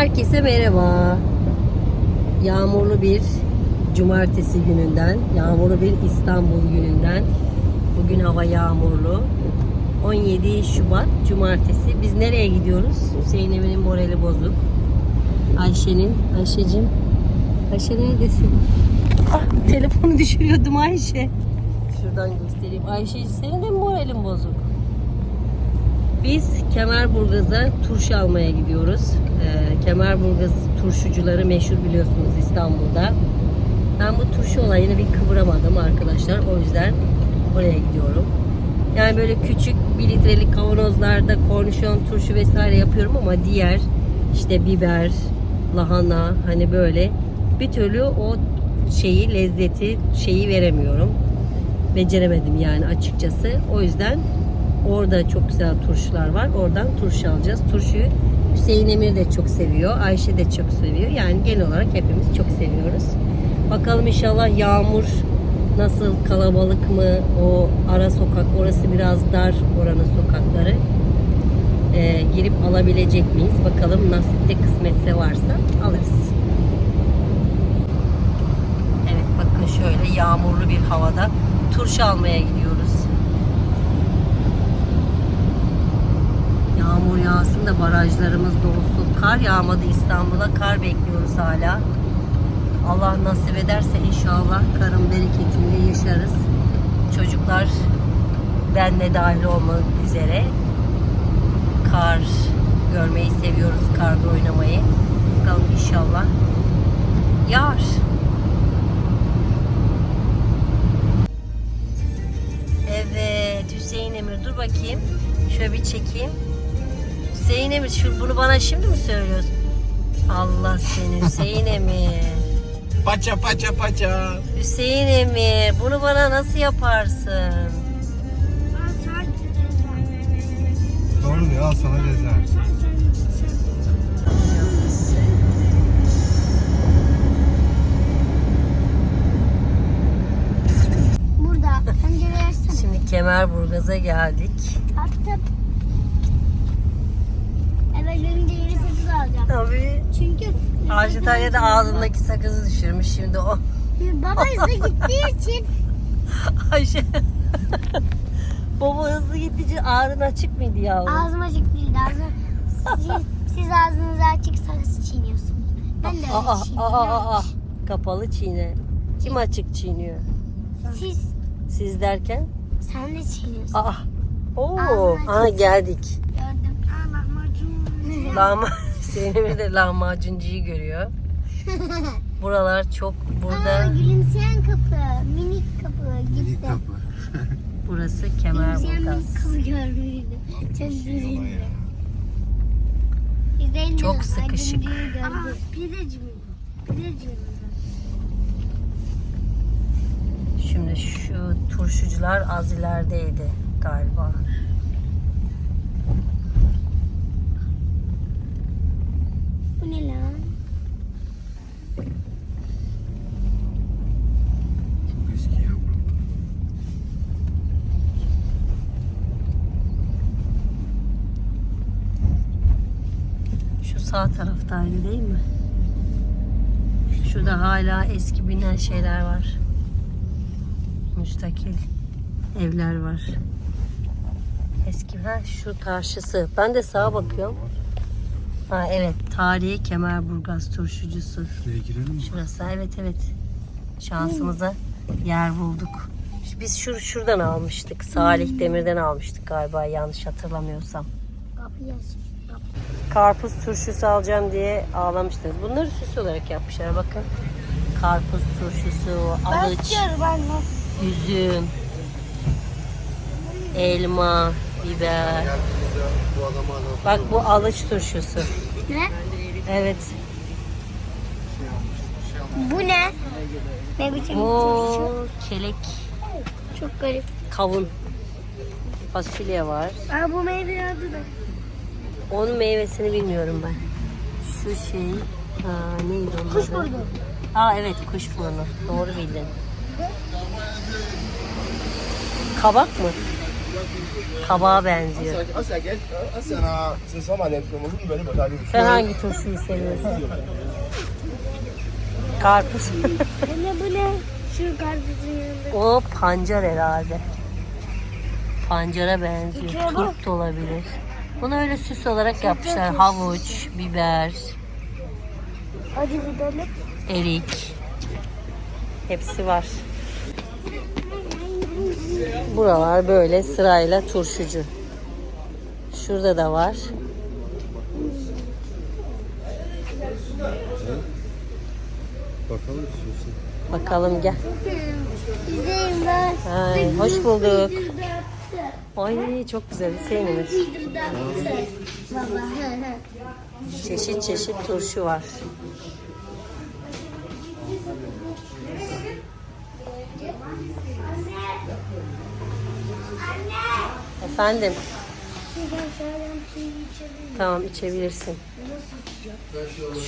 Herkese merhaba. Yağmurlu bir cumartesi gününden, yağmurlu bir İstanbul gününden. Bugün hava yağmurlu. 17 Şubat cumartesi. Biz nereye gidiyoruz? Hüseyin Emin'in morali bozuk. Ayşe'nin, Ayşe'cim. Ayşe neredesin? Ah, telefonu düşürüyordum Ayşe. Şuradan göstereyim. Ayşe senin de moralin bozuk? Biz Kemerburgaz'a turşu almaya gidiyoruz. Ee, Kemerburgaz turşucuları meşhur biliyorsunuz İstanbul'da. Ben bu turşu olayını bir kıvıramadım arkadaşlar. O yüzden oraya gidiyorum. Yani böyle küçük bir litrelik kavanozlarda kornişon turşu vesaire yapıyorum ama diğer işte biber, lahana hani böyle bir türlü o şeyi lezzeti şeyi veremiyorum. Beceremedim yani açıkçası. O yüzden Orada çok güzel turşular var. Oradan turşu alacağız. Turşuyu Hüseyin Emir de çok seviyor. Ayşe de çok seviyor. Yani genel olarak hepimiz çok seviyoruz. Bakalım inşallah yağmur nasıl kalabalık mı? O ara sokak orası biraz dar oranın sokakları. Ee, girip alabilecek miyiz? Bakalım nasipte kısmetse varsa alırız. Evet bakın şöyle yağmurlu bir havada turşu almaya gidiyoruz. Yağmur yağsın da barajlarımız dolsun. Kar yağmadı İstanbul'a. Kar bekliyoruz hala. Allah nasip ederse inşallah karın bereketinde yaşarız. Çocuklar ben de dahil olmak üzere kar görmeyi seviyoruz. Karda oynamayı. Bakalım inşallah yağar. Evet Hüseyin Emir dur bakayım. Şöyle bir çekeyim. Hüseyin Emir şu bunu bana şimdi mi söylüyorsun? Allah seni Hüseyin Emir. Paça paça paça. Hüseyin Emir bunu bana nasıl yaparsın? Doğru diyor al sana ceza. Burada. Pencere açsana. Şimdi Kemerburgaz'a geldik. Attım. Eve gelince yeni sakız alacağım. Tabii. Çünkü Ayşe Tanya da ağzındaki sakızı düşürmüş şimdi o. baba hızlı gittiği için Ayşe. Baba hızlı gittiğince ağrın açık mıydı yavrum? ağzım açık değildi. Ağzım, siz, siz ağzınızı açık sakız çiğniyorsunuz. Ben de öyle Aa, aa, çiğniyorum. aa, aa. Kapalı çiğne. Kim açık çiğniyor? Siz, Siz derken? sen de çiğniyorsun. Aa. Oo. Ağzını Aha geldik. Gördüm. Aa lahmacun. Lahma Zeynep'in de lahmacuncuyu görüyor. Buralar çok Aa burada gülümseyen kapı. Minik kapı. Gitti. İyi kapı. burası Gülümseyen Kemerburgaz. minik kapı görmüştüm. Çok Çok mi? sıkışık. Gördüm. Pideci mi? Pideci mi? Şimdi şu turşucular az ilerideydi galiba. Bu ne lan? Çok eski ya bu. Şu sağ taraftaydı değil mi? Şurada hala eski binen şeyler var. Müstakil evler var. Eski ha şu karşısı. Ben de sağa bakıyorum. Ha evet, tarihi Kemerburgaz turşucusu. Şuraya girelim mi? Şurası evet evet. Şansımıza yer bulduk. Biz şur şuradan almıştık. Salih Demir'den almıştık galiba yanlış hatırlamıyorsam. Kapıyı aç. Karpuz turşusu alacağım diye ağlamıştınız. Bunları süs olarak yapmışlar bakın. Karpuz turşusu, alıç, ben üzüm, elma, biber. Bak bu alıç turşusu. Ne? Evet. Bu ne? Ne biçim bir O turşu? kelek, Çok garip. kavun, fasulye var. Aa bu meyve adı da. Onun meyvesini bilmiyorum ben. Şu şey, ha, neydi onun Kuş adı? burnu. Aa evet kuş burnu. Doğru bildin. Kabak mı? Kabağa benziyor. Sen hangi turşuyu seviyorsun? Karpuz. Anne bu ne? Şu karpuzun yanında. o pancar herhalde. Pancara benziyor. Turp da olabilir. Bunu öyle süs olarak yapmışlar. Havuç, biber, Acı biberli. erik. Hepsi var. Buralar böyle sırayla turşucu. Şurada da var. Bakalım istiyorsun. Bakalım gel. Ben. Ay, hoş bulduk. Ay çok güzel Hüseyin'imiz. Çeşit çeşit turşu var. Efendim, tamam içebilirsin.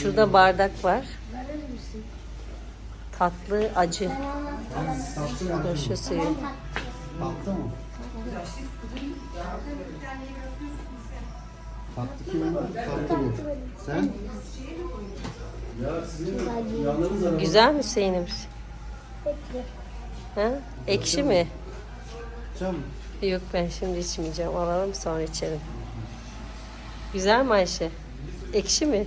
Şurada bardak var. Tatlı, acı. Turşu suyu. Tatlı kimin? Tatlı bu. Sen? Güzel mi Hüseyin'imiz? Ha? Ekşi mi? Cam. Yok ben şimdi içmeyeceğim. Alalım sonra içerim. Güzel mi Ayşe? Ekşi mi?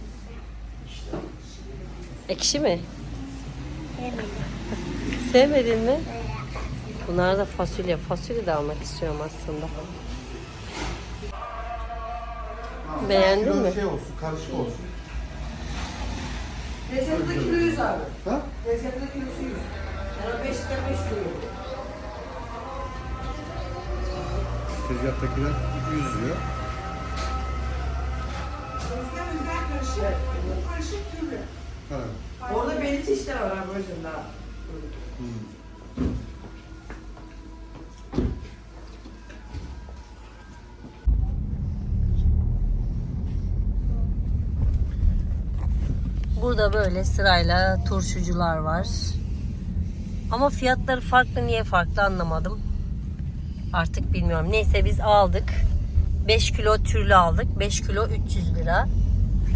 Ekşi mi? Sevmedin mi? Bunlar da fasulye. Fasulye de almak istiyorum aslında. Beğendin mi? Şey olsun, karışık olsun. Tezgahta kilo 100 abi. Ha? Tezgahta kilosu 100. Yani 5 lira 5 lira. Tezgahtakiler 100 diyor. Tezgah güzel karışık. Bu karışık türlü. Ha. Orada belli çeşitler var abi o yüzden daha. Burada böyle sırayla turşucular var. Ama fiyatları farklı niye farklı anlamadım. Artık bilmiyorum. Neyse biz aldık. 5 kilo türlü aldık. 5 kilo 300 lira.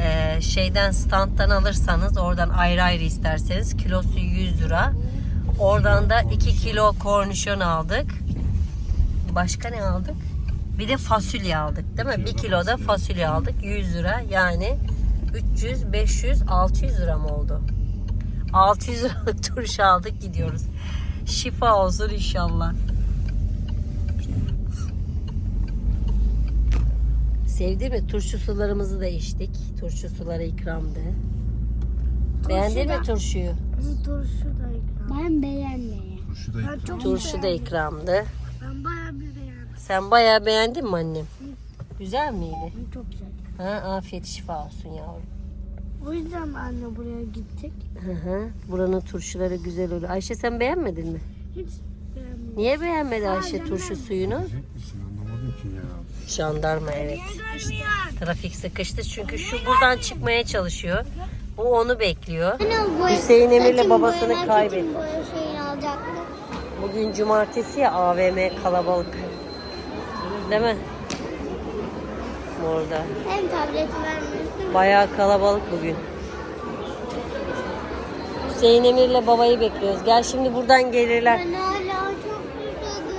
Ee, şeyden standtan alırsanız oradan ayrı ayrı isterseniz kilosu 100 lira. Oradan da 2 kilo kornişon aldık. Başka ne aldık? Bir de fasulye aldık değil mi? 1 kilo da fasulye aldık. 100 lira. Yani 300, 500, 600 lira mı oldu? 600 liralık turşu aldık gidiyoruz. Şifa olsun inşallah. Sevdi mi? Turşu sularımızı da içtik. Turşu suları ikramdı. Beğendin mi turşuyu? Bu turşu da ikram. Ben beğenmedim. Turşu da Ben çok Turşu da ikramdı. Ben bayağı bir beğendim. Sen bayağı beğendin mi annem? Güzel miydi? Çok güzel. Ha, afiyet şifa olsun yavrum. O yüzden anne buraya gittik. Hı hı. Buranın turşuları güzel oluyor. Ayşe sen beğenmedin mi? Hiç beğenmedim. Niye beğenmedi Ayşe turşu suyunu? Yiyecek misin? Anlamadım ki ya. Jandarma evet. Trafik sıkıştı çünkü şu buradan çıkmaya çalışıyor. Bu onu bekliyor. Hüseyin Emir'le babasını kaybetti. Boya şeyini alacaktı. Bugün cumartesi ya AVM kalabalık. Değil mi? Orada. Hem tableti vermiştim. Bayağı kalabalık bugün. Hüseyin Emir'le babayı bekliyoruz. Gel şimdi buradan gelirler. Ben hala çok susadım.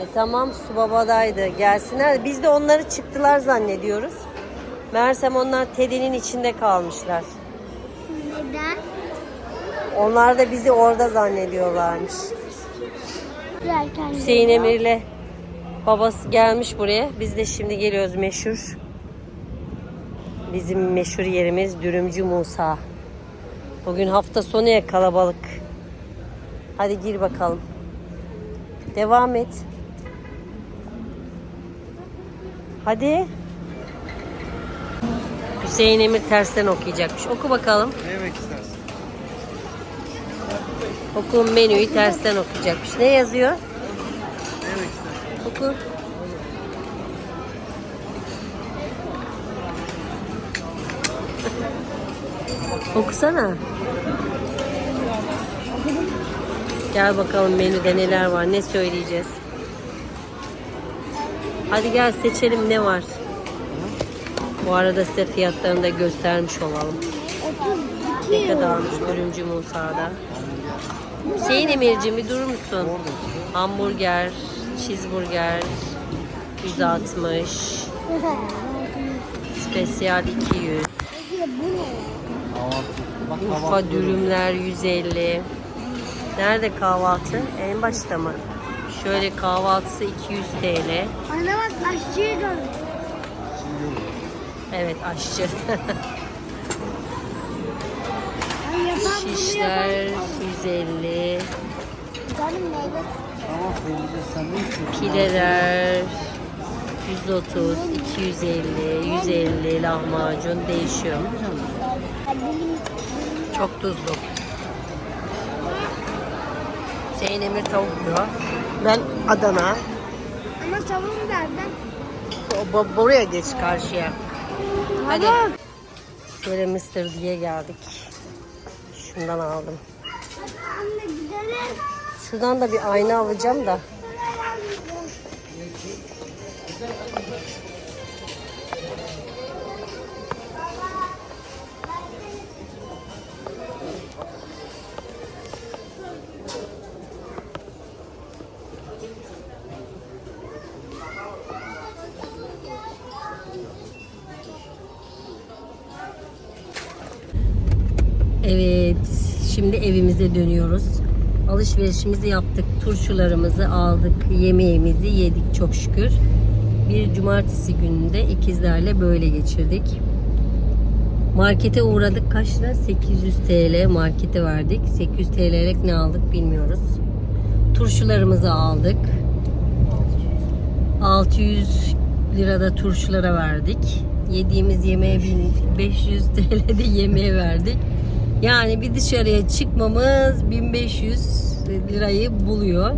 E tamam su babadaydı. Gelsinler. Biz de onları çıktılar zannediyoruz. Meğersem onlar Teddy'nin içinde kalmışlar. Neden? Onlar da bizi orada zannediyorlarmış. Hüseyin Emir'le babası gelmiş buraya. Biz de şimdi geliyoruz meşhur. Bizim meşhur yerimiz Dürümcü Musa. Bugün hafta sonu ya kalabalık. Hadi gir bakalım. Devam et. Hadi. Hüseyin Emir tersten okuyacakmış. Oku bakalım. Ne yemek istersin? Oku menüyü tersten okuyacakmış. Ne yazıyor? Oku. Okusana. Gel bakalım menüde neler var, ne söyleyeceğiz. Hadi gel seçelim ne var. Bu arada size fiyatlarını da göstermiş olalım. Ne kadarmış Örümcü Musa'da. Hüseyin Emir'cim bir durur musun? Hamburger, cheeseburger 160, spesiyal 200, Urfa dürümler 150. Nerede kahvaltı? En başta mı? Şöyle kahvaltısı 200 TL. Ana bak aşçıyı gör. Evet aşçı. Şişler yapan. 150. Canım meyve. Pideler 130, 250, 150 lahmacun değişiyor. Çok tuzlu. Hüseyin Emir tavuk yiyor. Ben Adana. ama savun nereden? Bu- Buraya geç karşıya. Hadi. Şöyle Mr. diye geldik. Şundan aldım. Anne gidelim. Şuradan da bir ayna alacağım da. Evet, şimdi evimize dönüyoruz. Alışverişimizi yaptık, turşularımızı aldık, yemeğimizi yedik çok şükür. Bir cumartesi gününde ikizlerle böyle geçirdik. Markete uğradık kaç lira? 800 TL markete verdik. 800 TL'lik ne aldık bilmiyoruz. Turşularımızı aldık. 600 lirada turşulara verdik. Yediğimiz yemeğe 1500 TL'de yemeğe verdik. Yani bir dışarıya çıkmamız 1500 lirayı buluyor.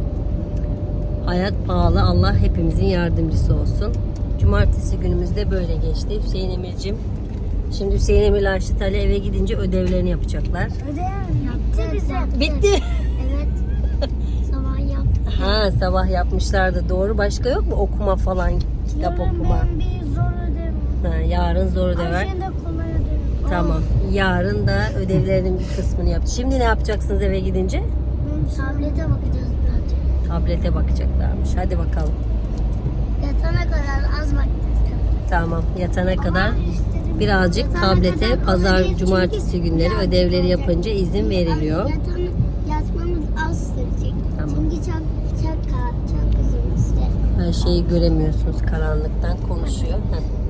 Hayat pahalı. Allah hepimizin yardımcısı olsun. Cumartesi günümüzde böyle geçti. Hüseyin Emir'cim. Şimdi Hüseyin Emir'le Arşit Ali eve gidince ödevlerini yapacaklar. Ödev yaptı bize. Bitti. Evet. Sabah yaptık. Ha sabah yapmışlardı doğru. Başka yok mu okuma falan? Kitap okuma. Ben bir zor ödev. Ha, yarın zor ödev var. De ödev. Tamam. Yarın da ödevlerinin bir kısmını yap. Şimdi ne yapacaksınız eve gidince? Tablete bakacağız birazcık. Tablete bakacaklarmış. Hadi bakalım. Yatana kadar az bakacağız. Tamam. Yatana kadar Ama istedim. birazcık Yatana tablete kadar pazar, olacak cumartesi çünkü günleri ödevleri yapınca izin veriliyor. Yatana, yatmamız az sürecek. Tamam. Çünkü çok çok ka- çok uzun süre. Her şeyi göremiyorsunuz karanlıktan konuşuyor. Heh.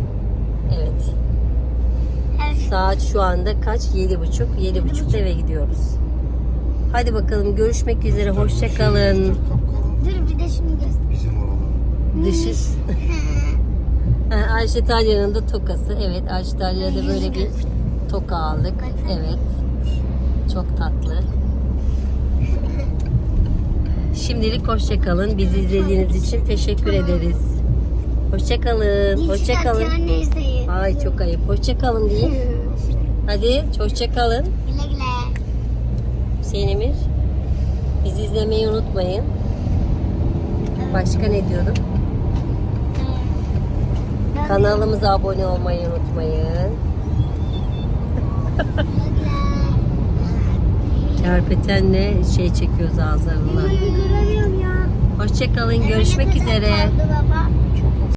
Şey. Saat şu anda kaç? Yedi buçuk. Yedi buçukta eve gidiyoruz. Hadi bakalım görüşmek üzere. Hoşça kalın. Dur bir de şunu göster. Bizim oralar. Dışı. Ayşe Talya'nın da tokası. Evet Ayşe Talya'da böyle bir toka aldık. Evet. Çok tatlı. Şimdilik hoşça kalın. Bizi izlediğiniz için teşekkür ederiz. Hoşça kalın. Hoşça kalın. Anne izleyin. Ay çok ayıp. Hoşça kalın deyin. Hadi hoşça kalın. Güle güle. Hüseyin Emir. Bizi izlemeyi unutmayın. Başka ne diyordum? Ben- Kanalımıza abone olmayı unutmayın. Kerpetenle şey çekiyoruz ağızlarından. Hoşçakalın. Görüşmek üzere.